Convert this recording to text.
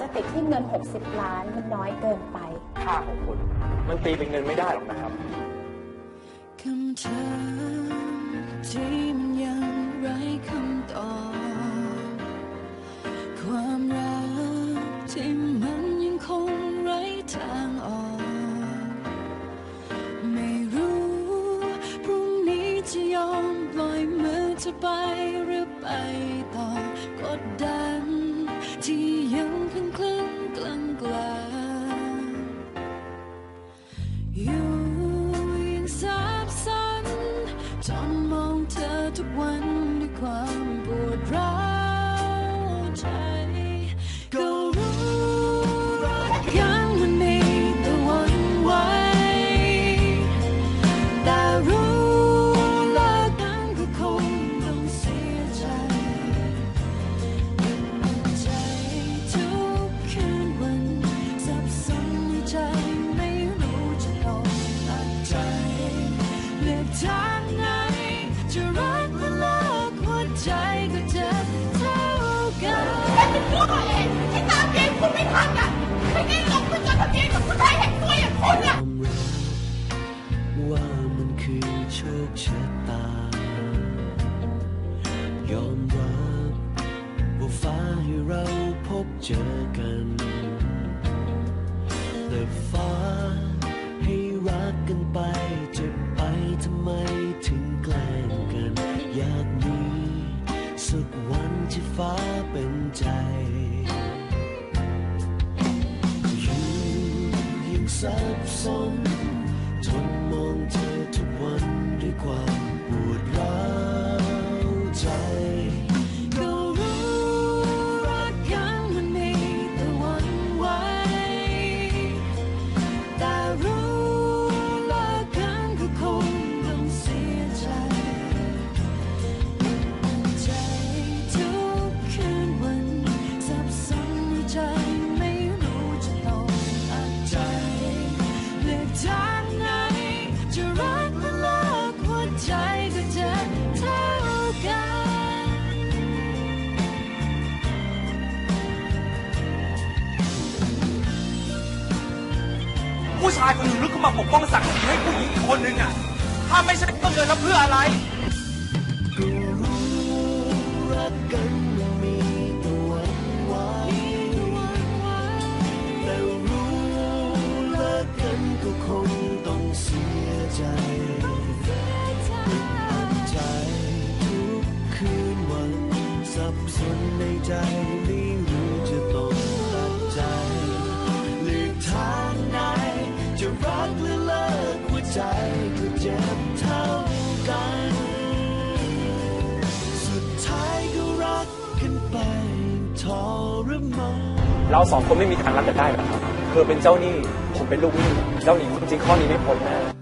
จะติดที่เงิน 60 ล้านมันน้อยเกินไป ค่าของคน มันตีเป็นเงินไม่ได้หรอกนะครับ คำถามที่มันยังไร้คำตอบ ความรักที่มันยังคงไร้ทางออก ไม่รู้พรุ่งนี้จะยอมปล่อยมือเธอไปหรือไปต่อกดดันที่ยังคลึงค อทุกวันด้วยความ จะเท่ากันเป็นตัวตัวเองที่ตามเกมคุณไม่ทันอะไม่ได้หลงไปจนทำเองกับผู้ชายแห่งตัวอย่างคุณอะว่ามันคือโชคชะตา ยอมรับว่าฟ้าให้เราพบเจอกันแต่ฟ้าให้รักกันไปจะไปทำไม ฟ้าเป็นใจ อยู่ยังสับสนายคนหนึ่งลุกขึ้นมาปกป้องศักดิ์ศรีให้ผู้หญิงอีกคนหนึ่งอะ ถ้าไม่ใช่ต้องเดินแล้วเพื่ออะไรใจทุกคืนวันสับสนในใจ เราสองคนไม่มีทางรักกันได้หรอกครับเธอเป็นเจ้าหนี้ผมเป็นลูกหนี้เจ้าหนี้จริงข้อนี้ไม่พ้นแน่